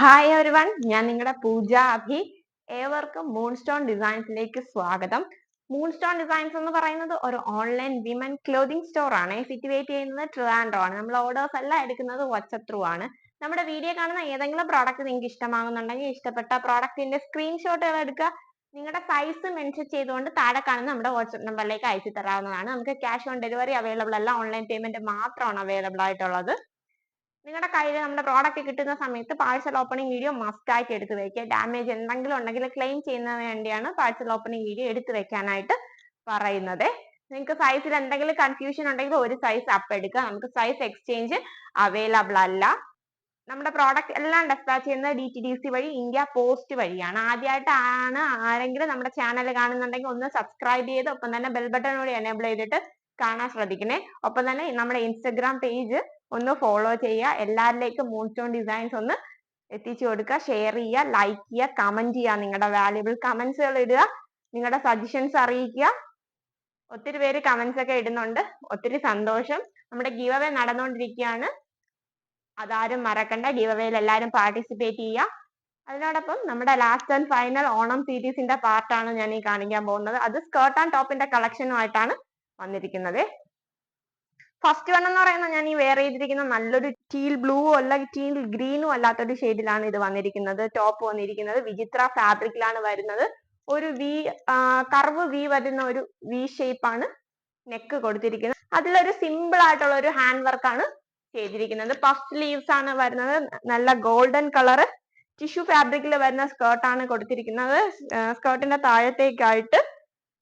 Hi everyone ഞാൻ നിങ്ങളുടെ പൂജ അഭി. ഏവർക്കും മൂൺസ്റ്റോൺ ഡിസൈൻസിലേക്ക് സ്വാഗതം. മൂൺസ്റ്റോൺ ഡിസൈൻസ് എന്ന് പറയുന്നത് ഒരു ഓൺലൈൻ വിമൻ ക്ലോതിങ് സ്റ്റോർ ആണ്. സിറ്റുവേറ്റ് ചെയ്യുന്നത് ട്രിവാൻഡ്രോ ആണ്. നമ്മൾ ഓർഡേഴ്സ് എല്ലാം എടുക്കുന്നത് വാട്സപ്പ് ത്രൂ ആണ്. നമ്മുടെ വീഡിയോ കാണുന്ന ഏതെങ്കിലും പ്രോഡക്റ്റ് നിങ്ങൾക്ക് ഇഷ്ടമാകുന്നുണ്ടെങ്കിൽ ഇഷ്ടപ്പെട്ട പ്രോഡക്റ്റിന്റെ സ്ക്രീൻഷോട്ടുകൾ എടുക്കുക നിങ്ങളുടെ സൈസ് മെൻഷൻ ചെയ്തുകൊണ്ട് താഴെ കാണുന്ന നമ്മുടെ വാട്സപ്പ് നമ്പറിലേക്ക് അയച്ചു തരാവുന്നതാണ്. നമുക്ക് ക്യാഷ് ഓൺ ഡെലിവറി അവൈലബിൾ അല്ല ഓൺലൈൻ പേയ്മെന്റ് മാത്രമാണ് അവൈലബിൾ ആയിട്ടുള്ളത്. നിങ്ങളുടെ കയ്യിൽ നമ്മുടെ പ്രോഡക്റ്റ് കിട്ടുന്ന സമയത്ത് പാഴ്സൽ ഓപ്പണിംഗ് വീഡിയോ മസ്റ്റ് ആയിട്ട് എടുത്തു വെക്കുക. ഡാമേജ് എന്തെങ്കിലും ഉണ്ടെങ്കിൽ ക്ലെയിം ചെയ്യുന്നതിന് വേണ്ടിയാണ് പാഴ്സൽ ഓപ്പണിംഗ് വീഡിയോ എടുത്തു വെക്കാനായിട്ട് പറയുന്നത്. നിങ്ങൾക്ക് സൈസിൽ എന്തെങ്കിലും കൺഫ്യൂഷൻ ഉണ്ടെങ്കിൽ ഒരു സൈസ് അപ്പ് എടുക്കുക. നമുക്ക് സൈസ് എക്സ്ചേഞ്ച് അവൈലബിൾ അല്ല. നമ്മുടെ പ്രോഡക്റ്റ് എല്ലാം ഡെസ്പാച്ച് ചെയ്യുന്നത് ഡി ടി ഡി സി വഴി ഇന്ത്യ പോസ്റ്റ് വഴിയാണ്. ആദ്യമായിട്ടാണ് ആരെങ്കിലും നമ്മുടെ ചാനൽ കാണുന്നുണ്ടെങ്കിൽ ഒന്ന് സബ്സ്ക്രൈബ് ചെയ്ത് ഒപ്പം തന്നെ ബെൽ ബട്ടൺ കൂടി എനേബിൾ ചെയ്തിട്ട് കാണാൻ ശ്രദ്ധിക്കണേ. ഒപ്പം തന്നെ നമ്മുടെ ഇൻസ്റ്റഗ്രാം പേജ് ഒന്ന് ഫോളോ ചെയ്യുക. എല്ലാവരിലേക്കും മൂൺസ്റ്റോൺ ഡിസൈൻസ് ഒന്ന് എത്തിച്ചു കൊടുക്കുക. ഷെയർ ചെയ്യുക ലൈക്ക് ചെയ്യുക കമന്റ് ചെയ്യുക. നിങ്ങളുടെ വാല്യുബിൾ കമന്റ്സുകൾ ഇടുക. നിങ്ങളുടെ സജഷൻസ് അറിയിക്കുക. ഒത്തിരി പേര് കമന്റ്സ് ഒക്കെ ഇടുന്നുണ്ട്. ഒത്തിരി സന്തോഷം. നമ്മുടെ ഗീവ് അവേ നടന്നുകൊണ്ടിരിക്കുകയാണ്. അതാരും മറക്കണ്ട. ഗീവ് അവേയിൽ എല്ലാവരും പാർട്ടിസിപ്പേറ്റ് ചെയ്യുക. അതിനോടൊപ്പം നമ്മുടെ ലാസ്റ്റ് ആൻഡ് ഫൈനൽ ഓണം സീരീസിന്റെ പാർട്ടാണ് ഞാൻ ഈ കാണിക്കാൻ പോകുന്നത്. അത് സ്കേർട്ട് ആൻഡ് ടോപ്പിന്റെ കളക്ഷനുമായിട്ടാണ് വന്നിരിക്കുന്നത്. ഫസ്റ്റ് വൺ എന്ന് പറയുന്നത് ഞാൻ ഈ വെയർ ചെയ്തിരിക്കുന്ന നല്ലൊരു ടീൽ ബ്ലൂ അല്ല ടീൽ ഗ്രീനും അല്ലാത്തൊരു ഷെയ്ഡിലാണ് ഇത് വന്നിരിക്കുന്നത്. ടോപ്പ് വന്നിരിക്കുന്നത്. വിചിത്ര ഫാബ്രിക്കിലാണ് വരുന്നത്. ഒരു വി കർവ് വി വരുന്ന ഒരു വി ഷേപ്പ് ആണ് നെക്ക് കൊടുത്തിരിക്കുന്നത്. അതിലൊരു സിമ്പിൾ ആയിട്ടുള്ള ഒരു ഹാൻഡ് വർക്ക് ആണ് ചെയ്തിരിക്കുന്നത്. പഫ് ലീവ്സ് ആണ് വരുന്നത്. നല്ല ഗോൾഡൻ കളർ ടിഷ്യൂ ഫാബ്രിക്കിൽ വരുന്ന സ്കേർട്ട് ആണ് കൊടുത്തിരിക്കുന്നത്. സ്കേർട്ടിന്റെ താഴത്തേക്കായിട്ട്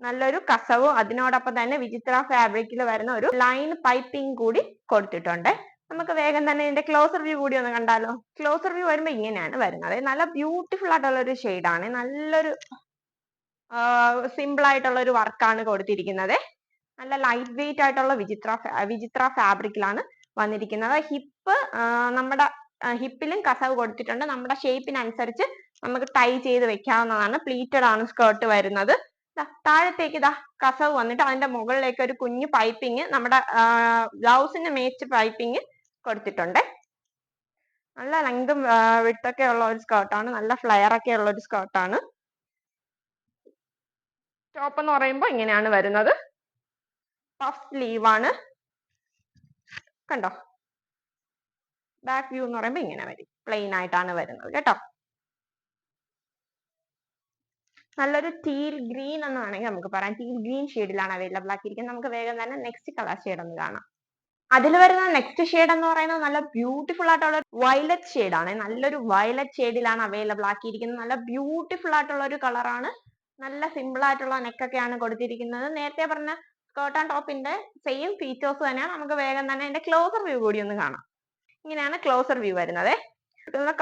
നല്ലൊരു കസവും അതിനോടൊപ്പം തന്നെ വിചിത്ര ഫാബ്രിക്കിൽ വരുന്ന ഒരു ലൈൻ പൈപ്പിംഗ് കൂടി കൊടുത്തിട്ടുണ്ട്. നമുക്ക് വേഗം തന്നെ ഇതിന്റെ ക്ലോസർ വ്യൂ കൂടി ഒന്ന് കണ്ടാലോ? ക്ലോസർ വ്യൂ വരുമ്പോൾ ഇങ്ങനെയാണ് വരുന്നത്. നല്ല ബ്യൂട്ടിഫുൾ ആയിട്ടുള്ള ഒരു ആണ്. നല്ലൊരു സിമ്പിൾ ആയിട്ടുള്ള ഒരു വർക്കാണ് കൊടുത്തിരിക്കുന്നത്. നല്ല ലൈറ്റ് വെയിറ്റ് ആയിട്ടുള്ള വിചിത്ര വിചിത്ര ഫാബ്രിക്കിലാണ് വന്നിരിക്കുന്നത്. ഹിപ്പ് നമ്മുടെ ഹിപ്പിലും കസവ് കൊടുത്തിട്ടുണ്ട്. നമ്മുടെ ഷേപ്പിനനുസരിച്ച് നമുക്ക് ടൈ ചെയ്ത് വെക്കാവുന്നതാണ്. പ്ലീറ്റഡ് ആണ് സ്കേർട്ട് വരുന്നത്. താഴത്തേക്ക് ഇതാ കസവ് വന്നിട്ട് അതിന്റെ മുകളിലേക്ക് ഒരു കുഞ്ഞു പൈപ്പിംഗ് നമ്മുടെ ബ്ലൗസിന് മേച്ച് പൈപ്പിംഗ് കൊടുത്തിട്ടുണ്ട്. നല്ല ലെങ്തും വിട്ടൊക്കെ ഉള്ള ഒരു സ്കേർട്ടാണ് നല്ല ഫ്ലെയർ ഒക്കെ ഉള്ള ഒരു സ്കേർട്ടാണ് ടോപ്പ് എന്ന് പറയുമ്പോൾ ഇങ്ങനെയാണ് വരുന്നത്. പഫ് സ്ലീവ് ആണ്. കണ്ടോ? ബാക്ക് വ്യൂ എന്ന് പറയുമ്പോൾ ഇങ്ങനെ വരും. പ്ലെയിൻ ആയിട്ടാണ് വരുന്നത് കേട്ടോ. നല്ലൊരു ടീൽ ഗ്രീൻ എന്ന് വേണമെങ്കിൽ നമുക്ക് പറയാം. ടീൽ ഗ്രീൻ ഷെയ്ഡിലാണ് അവൈലബിൾ ആക്കിയിരിക്കുന്നത്. നമുക്ക് വേഗം തന്നെ നെക്സ്റ്റ് കളർ ഷെയ്ഡ് ഒന്ന് കാണാം. അതിൽ വരുന്ന നെക്സ്റ്റ് ഷെയ്ഡ് എന്ന് പറയുന്നത് നല്ല ബ്യൂട്ടിഫുൾ ആയിട്ടുള്ള വയലറ്റ് ആണ്. നല്ലൊരു വയലറ്റ് ഷെയ്ഡിലാണ് അവൈലബിൾ ആക്കിയിരിക്കുന്നത്. നല്ല ബ്യൂട്ടിഫുൾ ആയിട്ടുള്ള ഒരു കളറാണ് നല്ല സിമ്പിൾ ആയിട്ടുള്ള നെക്കൊക്കെയാണ് കൊടുത്തിരിക്കുന്നത്. നേരത്തെ പറഞ്ഞ സ്കേർട്ട് ആൻഡ് ടോപ്പിന്റെ സെയിം ഫീച്ചേഴ്സ് തന്നെയാണ്. നമുക്ക് വേഗം തന്നെ അതിന്റെ ക്ലോസർ വ്യൂ കൂടി ഒന്ന് കാണാം. ഇങ്ങനെയാണ് ക്ലോസർ വ്യൂ വരുന്നത്.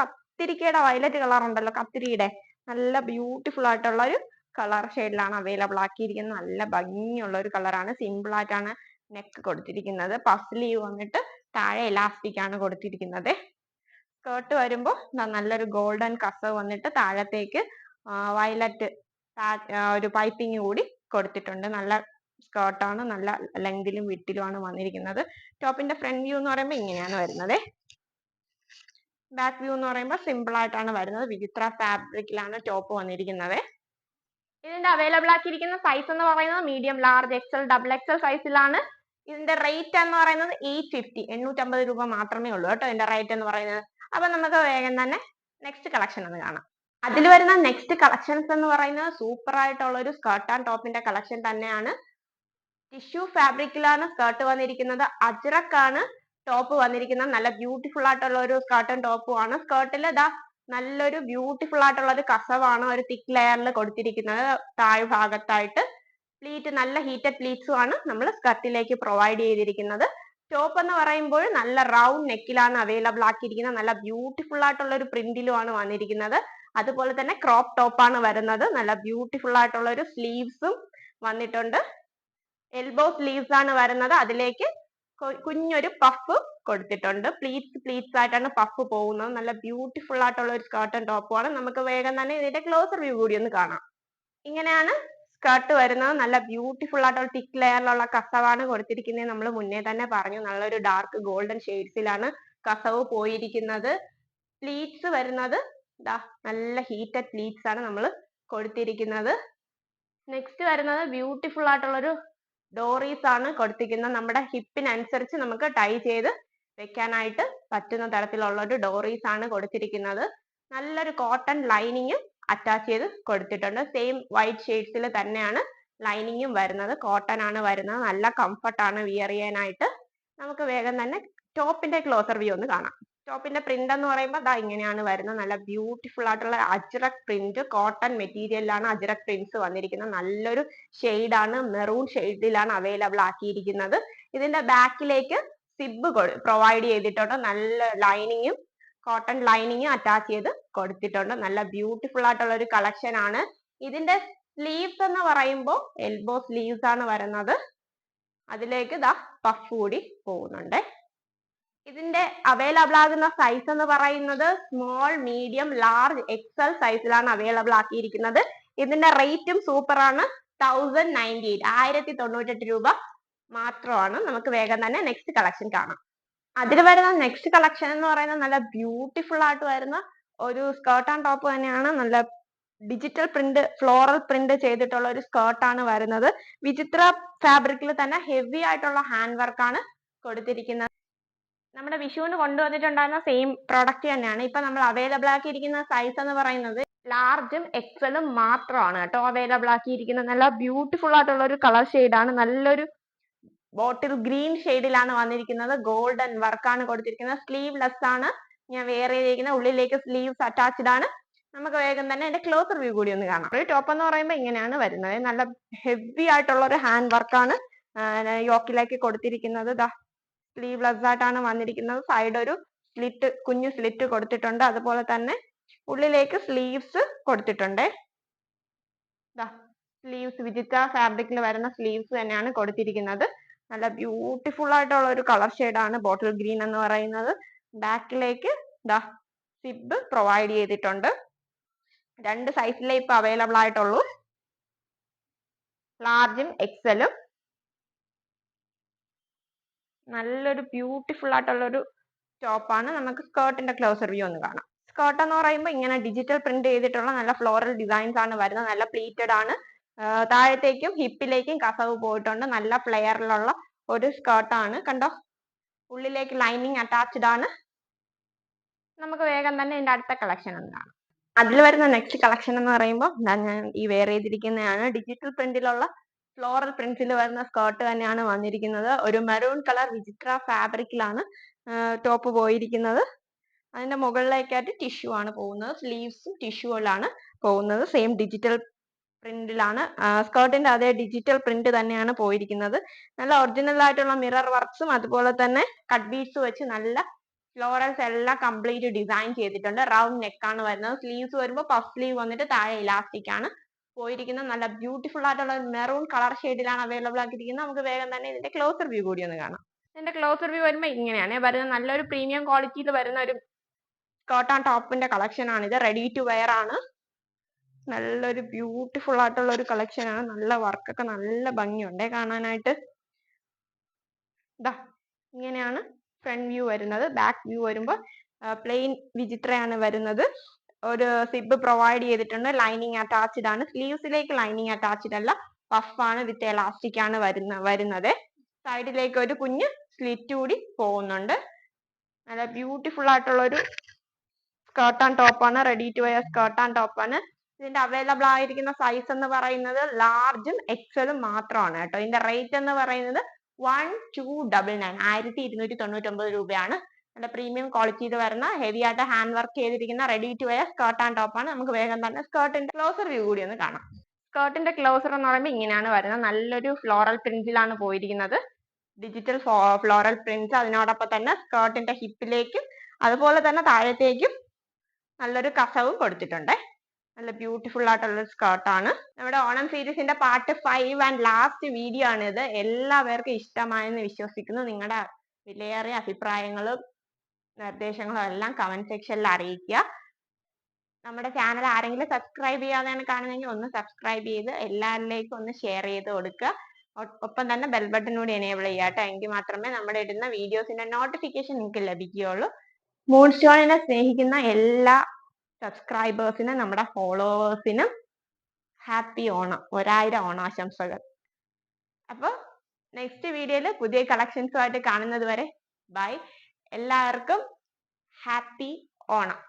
കത്തിരിക്കയുടെ വയലറ്റ് കളർ ഉണ്ടല്ലോ. കത്തിരിയുടെ നല്ല ബ്യൂട്ടിഫുൾ ആയിട്ടുള്ള ഒരു കളർ ഷെയ്ഡിലാണ് അവൈലബിൾ ആക്കിയിരിക്കുന്നത്. നല്ല ഭംഗിയുള്ള ഒരു കളറാണ് സിമ്പിൾ ആയിട്ടാണ് നെക്ക് കൊടുത്തിരിക്കുന്നത്. പഫ് ലീവ് വന്നിട്ട് താഴെ ഇലാസ്റ്റിക് ആണ് കൊടുത്തിരിക്കുന്നത്. സ്കേർട്ട് വരുമ്പോൾ നല്ലൊരു ഗോൾഡൻ കസവ് വന്നിട്ട് താഴത്തേക്ക് വയലറ്റ് ഒരു പൈപ്പിംഗ് കൂടി കൊടുത്തിട്ടുണ്ട്. നല്ല സ്കേർട്ടാണ് നല്ല ലെങ്തിലും വിട്ടിലുമാണ് വന്നിരിക്കുന്നത്. ടോപ്പിന്റെ ഫ്രണ്ട് വ്യൂ എന്ന് പറയുമ്പോൾ ഇങ്ങനെയാണ് വരുന്നത്. ബാക്ക് വ്യൂ എന്ന് പറയുമ്പോൾ സിമ്പിൾ ആയിട്ടാണ് വരുന്നത്. വിചിത്ര ഫാബ്രിക്കിലാണ് ടോപ്പ് വന്നിരിക്കുന്നത്. ഇതിന്റെ അവൈലബിൾ ആക്കിയിരിക്കുന്ന സൈസ് എന്ന് പറയുന്നത് medium large X L double X L സൈസിലാണ് ഇതിന്റെ റേറ്റ് എന്ന് പറയുന്നത് എയ്റ്റ് ഫിഫ്റ്റി എണ്ണൂറ്റമ്പത് രൂപ മാത്രമേ ഉള്ളൂ കേട്ടോ ഇതിന്റെ റേറ്റ് എന്ന് പറയുന്നത്. അപ്പൊ നമുക്ക് വേഗം തന്നെ നെക്സ്റ്റ് കളക്ഷൻ ഒന്ന് കാണാം. അതിൽ വരുന്ന നെക്സ്റ്റ് കളക്ഷൻസ് എന്ന് പറയുന്നത് സൂപ്പർ ആയിട്ടുള്ള ഒരു സ്കേർട്ട് ആൻഡ് ടോപ്പിന്റെ കളക്ഷൻ തന്നെയാണ്. ടിഷ്യൂ ഫാബ്രിക്കിലാണ് സ്കേർട്ട് വന്നിരിക്കുന്നത്. അജ്രക്കാണ് ടോപ്പ് വന്നിരിക്കുന്നത് നല്ല ബ്യൂട്ടിഫുൾ ആയിട്ടുള്ള ഒരു സ്കേർട്ടും ടോപ്പും ആണ്. സ്കേർട്ടിൽ ഇതാ നല്ലൊരു ബ്യൂട്ടിഫുൾ ആയിട്ടുള്ള ഒരു കസവാണ് ഒരു തിക്ക് ലെയറിൽ കൊടുത്തിരിക്കുന്നത്. താഴ് ഭാഗത്തായിട്ട് പ്ലീറ്റ് നല്ല ഹീറ്റഡ് പ്ലീറ്റ്സും ആണ് നമ്മൾ സ്കർട്ടിലേക്ക് പ്രൊവൈഡ് ചെയ്തിരിക്കുന്നത്. ടോപ്പ് എന്ന് പറയുമ്പോൾ നല്ല റൗണ്ട് നെക്കിലാണ് അവൈലബിൾ ആക്കിയിരിക്കുന്നത്. നല്ല ബ്യൂട്ടിഫുൾ ആയിട്ടുള്ള ഒരു പ്രിന്റിലുമാണ് വന്നിരിക്കുന്നത്. അതുപോലെ തന്നെ ക്രോപ്പ് ടോപ്പാണ് വരുന്നത്. നല്ല ബ്യൂട്ടിഫുൾ ആയിട്ടുള്ള ഒരു സ്ലീവ്സും വന്നിട്ടുണ്ട്. എൽബോ സ്ലീവ്സ് ആണ് വരുന്നത്. അതിലേക്ക് കുഞ്ഞൊരു പഫ് കൊടുത്തിട്ടുണ്ട്. പ്ലീറ്റ്സ് പ്ലീറ്റ്സ് ആയിട്ടാണ് പഫ് പോകുന്നത്. നല്ല ബ്യൂട്ടിഫുൾ ആയിട്ടുള്ള ഒരു സ്കേർട്ടും ടോപ്പും ആണ്. നമുക്ക് വേഗം തന്നെ ഇതിന്റെ ക്ലോസർ വ്യൂ കൂടി ഒന്ന് കാണാം. ഇങ്ങനെയാണ് സ്കേർട്ട് വരുന്നത്. നല്ല ബ്യൂട്ടിഫുൾ ആയിട്ടുള്ള തിക്ക് ലെയറിലുള്ള കസവാണ് കൊടുത്തിരിക്കുന്നത്. നമ്മൾ മുന്നേ തന്നെ പറഞ്ഞു നല്ലൊരു ഡാർക്ക് ഗോൾഡൻ ഷെയ്ഡ്സിലാണ് കസവ് പോയിരിക്കുന്നത്. പ്ലീറ്റ്സ് വരുന്നത് ദാ നല്ല ഹീറ്റഡ് പ്ലീറ്റ്സ് ആണ് നമ്മൾ കൊടുത്തിരിക്കുന്നത്. നെക്സ്റ്റ് വരുന്നത് ബ്യൂട്ടിഫുൾ ആയിട്ടുള്ളൊരു ഡോറീസ് ആണ് കൊടുത്തിരിക്കുന്നത്. നമ്മുടെ ഹിപ്പിനനുസരിച്ച് നമുക്ക് ടൈ ചെയ്ത് വെക്കാനായിട്ട് പറ്റുന്ന തരത്തിലുള്ള ഒരു ഡോറീസ് ആണ് കൊടുത്തിരിക്കുന്നത്. നല്ലൊരു കോട്ടൺ ലൈനിങ് അറ്റാച്ച് ചെയ്ത് കൊടുത്തിട്ടുണ്ട്. സെയിം വൈറ്റ് ഷെയ്ഡ്സിൽ തന്നെയാണ് ലൈനിങ്ങും വരുന്നത്. കോട്ടൺ ആണ് വരുന്നത്. നല്ല കംഫർട്ട് ആണ് വിയർ ചെയ്യാനായിട്ട്. നമുക്ക് വേഗം തന്നെ ടോപ്പിന്റെ ക്ലോസർ വ്യൂ ഒന്ന് കാണാം. ടോപ്പിന്റെ പ്രിന്റ് എന്ന് പറയുമ്പോൾ ദാ ഇങ്ങനെയാണ് വരുന്നത്. നല്ല ബ്യൂട്ടിഫുൾ ആയിട്ടുള്ള അജ്രക് പ്രിന്റ് കോട്ടൺ മെറ്റീരിയലിലാണ് അജ്രക് പ്രിന്റ്സ് വന്നിരിക്കുന്നത്. നല്ലൊരു ആണ് മെറൂൺ ഷെയ്ഡിലാണ് അവൈലബിൾ ആക്കിയിരിക്കുന്നത്. ഇതിന്റെ ബാക്കിലേക്ക് സിബ് പ്രൊവൈഡ് ചെയ്തിട്ടുണ്ട്. നല്ല ലൈനിങ്ങും കോട്ടൺ ലൈനിങ്ങും അറ്റാച്ച് ചെയ്ത് കൊടുത്തിട്ടുണ്ട്. നല്ല ബ്യൂട്ടിഫുൾ ആയിട്ടുള്ള ഒരു കളക്ഷൻ ആണ്. ഇതിന്റെ സ്ലീവ്സ് എന്ന് പറയുമ്പോൾ എൽബോ സ്ലീവ്സ് ആണ് വരുന്നത്. അതിലേക്ക് ദാ പഫ് കൂടി പോകുന്നുണ്ട്. ഇതിന്റെ അവൈലബിൾ ആകുന്ന സൈസ് എന്ന് പറയുന്നത് small medium large X L സൈസിലാണ് അവൈലബിൾ ആക്കിയിരിക്കുന്നത്. ഇതിന്റെ റേറ്റും സൂപ്പർ ആണ്. തൗസൻഡ് നയന്റി എയ്റ്റ് ആയിരത്തി തൊണ്ണൂറ്റെട്ട് രൂപ മാത്രമാണ്. നമുക്ക് വേഗം തന്നെ നെക്സ്റ്റ് കളക്ഷൻ കാണാം. അതിൽ വരുന്ന നെക്സ്റ്റ് കളക്ഷൻ എന്ന് പറയുന്നത് നല്ല ബ്യൂട്ടിഫുൾ ആയിട്ട് വരുന്ന ഒരു സ്കേർട്ട് ആൻഡ് ടോപ്പ് തന്നെയാണ്. നല്ല ഡിജിറ്റൽ പ്രിന്റ് ഫ്ലോറൽ പ്രിന്റ് ചെയ്തിട്ടുള്ള ഒരു സ്കേർട്ട് ആണ് വരുന്നത്. വിചിത്ര ഫാബ്രിക്കിൽ തന്നെ ഹെവി ആയിട്ടുള്ള ഹാൻഡ് വർക്ക് ആണ് കൊടുത്തിരിക്കുന്നത്. നമ്മുടെ വിഷുവിന് കൊണ്ടുവന്നിട്ടുണ്ടായിരുന്ന സെയിം പ്രോഡക്റ്റ് തന്നെയാണ്. ഇപ്പൊ നമ്മൾ അവൈലബിൾ ആക്കിയിരിക്കുന്ന സൈസ് എന്ന് പറയുന്നത് ലാർജും എക്സലും മാത്രമാണ് കേട്ടോ അവൈലബിൾ ആക്കിയിരിക്കുന്നത്. നല്ല ബ്യൂട്ടിഫുൾ ആയിട്ടുള്ള ഒരു കളർ ആണ്. നല്ലൊരു ബോട്ടിൽ ഗ്രീൻ ഷെയ്ഡിലാണ് വന്നിരിക്കുന്നത്. ഗോൾഡൻ വർക്കാണ് കൊടുത്തിരിക്കുന്നത്. സ്ലീവ്ലെസ് ആണ്. ഞാൻ വേറെ ചെയ്തിരിക്കുന്ന ഉള്ളിലേക്ക് സ്ലീവ്സ് അറ്റാച്ച്ഡ് ആണ്. നമുക്ക് വേഗം തന്നെ അതിന്റെ ക്ലോസ് റിവ്യൂ കൂടി ഒന്ന് കാണാം. ഒരു ടോപ്പ് എന്ന് പറയുമ്പോൾ ഇങ്ങനെയാണ് വരുന്നത്. നല്ല ഹെവി ആയിട്ടുള്ള ഒരു ഹാൻഡ് വർക്കാണ് യോക്കിലേക്ക് കൊടുത്തിരിക്കുന്നത്. ദാ സ്ലീവ്ലെസ് ആയിട്ടാണ് വന്നിരിക്കുന്നത്. സൈഡ് ഒരു സ്ലിറ്റ് കുഞ്ഞു സ്ലിറ്റ് കൊടുത്തിട്ടുണ്ട്. അതുപോലെ തന്നെ ഉള്ളിലേക്ക് സ്ലീവ്സ് കൊടുത്തിട്ടുണ്ട്. സ്ലീവ്സ് വിചിത്ര ഫാബ്രിക്കിൽ വരുന്ന സ്ലീവ്സ് തന്നെയാണ് കൊടുത്തിരിക്കുന്നത്. നല്ല ബ്യൂട്ടിഫുൾ ആയിട്ടുള്ള ഒരു കളർ ആണ് ബോട്ടിൽ ഗ്രീൻ എന്ന് പറയുന്നത്. ബാക്കിലേക്ക് ദാ സിബ് പ്രൊവൈഡ് ചെയ്തിട്ടുണ്ട്. രണ്ട് സൈസിലേ ഇപ്പൊ അവൈലബിൾ ആയിട്ടുള്ളൂ. ലാർജും എക്സലും നല്ലൊരു ബ്യൂട്ടിഫുൾ ആയിട്ടുള്ള ഒരു ടോപ്പാണ് നമുക്ക് സ്കേർട്ടിന്റെ ക്ലോസർ വ്യൂ ഒന്ന് കാണാം. സ്കേർട്ട് എന്ന് പറയുമ്പോൾ ഇങ്ങനെ ഡിജിറ്റൽ പ്രിന്റ് ചെയ്തിട്ടുള്ള നല്ല ഫ്ലോറൽ ഡിസൈൻസ് ആണ് വരുന്നത്. നല്ല പ്ലീറ്റഡ് ആണ്. താഴത്തേക്കും ഹിപ്പിലേക്കും കസവ് പോയിട്ടുണ്ട്. നല്ല ഫ്ലെയറിലുള്ള ഒരു സ്കേർട്ടാണ് കണ്ടോ? ഉള്ളിലേക്ക് ലൈനിങ് അറ്റാച്ച്ഡ് ആണ്. നമുക്ക് വേഗം തന്നെ ഇതിന്റെ അടുത്ത കളക്ഷൻ ഒന്ന് കാണാം. അതിൽ വരുന്ന നെക്സ്റ്റ് കളക്ഷൻ എന്ന് പറയുമ്പോൾ ഞാൻ ഈ വെയർ ചെയ്തിരിക്കുന്നതാണ്. ഡിജിറ്റൽ പ്രിന്റിലുള്ള ഫ്ലോറൽ പ്രിന്റ്സിൽ വരുന്ന സ്കേർട്ട് തന്നെയാണ് വന്നിരിക്കുന്നത്. ഒരു മെറൂൺ കളർ വിചിത്ര ഫാബ്രിക്കിലാണ് ടോപ്പ് പോയിരിക്കുന്നത്. അതിന്റെ മുകളിലേക്കായിട്ട് ടിഷ്യൂ ആണ് പോകുന്നത്. സ്ലീവ്സും ടിഷ്യൂകളാണ് പോകുന്നത്. സെയിം ഡിജിറ്റൽ പ്രിന്റിലാണ് സ്കേർട്ടിന്റെ അതേ ഡിജിറ്റൽ പ്രിന്റ് തന്നെയാണ് പോയിരിക്കുന്നത്. നല്ല ഒറിജിനൽ ആയിട്ടുള്ള മിറർ വർക്ക്സും അതുപോലെ തന്നെ കട്ട് ബീഡ്സ് വെച്ച് നല്ല ഫ്ലോറൽസ് എല്ലാം കംപ്ലീറ്റ് ഡിസൈൻ ചെയ്തിട്ടുണ്ട്. റൗണ്ട് നെക്ക് ആണ് വരുന്നത്. സ്ലീവ്സ് വരുമ്പോൾ പഫ് സ്ലീവ് വന്നിട്ട് താഴെ ഇലാസ്റ്റിക് ആണ്. പോയിരിക്കുന്നത്. നല്ല ബ്യൂട്ടിഫുൾ ആയിട്ടുള്ള മെറൂൺ കളർ ഷെയ്ഡിലാണ് അവൈലബിൾ ആക്കിയിരിക്കുന്നത്. നമുക്ക് വേഗം തന്നെ ഇതിന്റെ ക്ലോസർ വ്യൂ കൂടി ഒന്ന് കാണാം. ഇതിന്റെ ക്ലോസർ വ്യൂ വരുമ്പോൾ ഇങ്ങനെയാണ്. വരുന്നത് നല്ലൊരു പ്രീമിയം ക്വാളിറ്റിയിൽ വരുന്ന ഒരു കോട്ടൺ ടോപ്പിന്റെ കളക്ഷൻ ആണ്. ഇത് റെഡി ടു വെയർ ആണ്. നല്ലൊരു ബ്യൂട്ടിഫുൾ ആയിട്ടുള്ള ഒരു കളക്ഷൻ ആണ്. നല്ല വർക്കൊക്കെ നല്ല ഭംഗിയുണ്ടേ കാണാനായിട്ട്. ഇതാ ഇങ്ങനെയാണ് ഫ്രണ്ട് വ്യൂ വരുന്നത്. ബാക്ക് വ്യൂ വരുമ്പോൾ പ്ലെയിൻ വിചിത്രയാണ് വരുന്നത്. ഒരു സിബ് പ്രൊവൈഡ് ചെയ്തിട്ടുണ്ട്. ലൈനിങ് അറ്റാച്ച്ഡ് ആണ്. സ്ലീവ്സിലേക്ക് ലൈനിങ് അറ്റാച്ച്ഡ് അല്ല. പഫ് ആണ് വിത്ത് എലാസ്റ്റിക് ആണ് വരുന്ന വരുന്നത്. സൈഡിലേക്ക് ഒരു കുഞ്ഞ് സ്ലിറ്റ് കൂടി പോകുന്നുണ്ട്. നല്ല ബ്യൂട്ടിഫുൾ ആയിട്ടുള്ള ഒരു സ്കേർട്ട് ആൻഡ് ടോപ്പ് ആണ്. Ready to wear skirt and top ആണ്. ഇതിന്റെ അവൈലബിൾ ആയിരിക്കുന്ന സൈസ് എന്ന് പറയുന്നത് ലാർജും എക്സലും മാത്രമാണ് കേട്ടോ. ഇതിന്റെ റേറ്റ് എന്ന് പറയുന്നത് വൺ ടു ഡബിൾ നയൻ ആയിരത്തി ഇരുന്നൂറ്റി തൊണ്ണൂറ്റി ഒമ്പത് രൂപയാണ്. നല്ല പ്രീമിയം ക്വാളിറ്റി ക്വാളിറ്റിയിൽ വരുന്ന ഹെവി ആയിട്ട് ഹാൻഡ് വർക്ക് ചെയ്തിരിക്കുന്ന ready to wear skirt and ടോപ്പാണ് നമുക്ക് വേഗം തന്നെ സ്കേർട്ടിന്റെ ക്ലോസർ വ്യൂ കൂടി ഒന്ന് കാണാം. സ്കേർട്ടിന്റെ ക്ലോസർ എന്ന് പറയുമ്പോൾ ഇങ്ങനെയാണ് വരുന്നത്. നല്ലൊരു ഫ്ലോറൽ പ്രിന്റിലാണ് പോയിരിക്കുന്നത്. ഡിജിറ്റൽ ഫ്ലോറൽ പ്രിന്റ്സ് അതിനോടൊപ്പം തന്നെ സ്കേർട്ടിന്റെ ഹിപ്പിലേക്കും അതുപോലെ തന്നെ താഴത്തേക്കും നല്ലൊരു കസവും കൊടുത്തിട്ടുണ്ട്. നല്ല ബ്യൂട്ടിഫുൾ ആയിട്ടുള്ള സ്കേർട്ടാണ് നമ്മുടെ ഓണം സീരീസിന്റെ part five and last video ആണ് ഇത് എല്ലാവർക്കും ഇഷ്ടമായെന്ന് വിശ്വസിക്കുന്നു. നിങ്ങളുടെ വിലയേറിയ അഭിപ്രായങ്ങളും നിർദ്ദേശങ്ങളും എല്ലാം കമന്റ് സെക്ഷനിൽ അറിയിക്കുക. നമ്മുടെ ചാനൽ ആരെങ്കിലും സബ്സ്ക്രൈബ് ചെയ്യാതെയാണ് കാണുന്നതെങ്കിൽ ഒന്ന് സബ്സ്ക്രൈബ് ചെയ്ത് എല്ലാവരിലേക്കും ഒന്ന് ഷെയർ ചെയ്ത് കൊടുക്കുക. ഒപ്പം തന്നെ ബെൽ ബട്ടൺ കൂടി എനേബിൾ ചെയ്യാട്ടോ എങ്കിൽ മാത്രമേ നമ്മുടെ ഇടുന്ന വീഡിയോസിന്റെ നോട്ടിഫിക്കേഷൻ നിങ്ങൾക്ക് ലഭിക്കുകയുള്ളൂ. മൂൺ സ്റ്റോണിനെ സ്നേഹിക്കുന്ന എല്ലാ സബ്സ്ക്രൈബേഴ്സിനും നമ്മുടെ ഫോളോവേഴ്സിനും ഹാപ്പി ഓണം ഒരായിരം ഓണാശംസകൾ. അപ്പോൾ നെക്സ്റ്റ് വീഡിയോയിൽ പുതിയ കളക്ഷൻസുമായിട്ട് കാണുന്നത് വരെ ബൈ എല്ലാവർക്കും ഹാപ്പി ഓണം.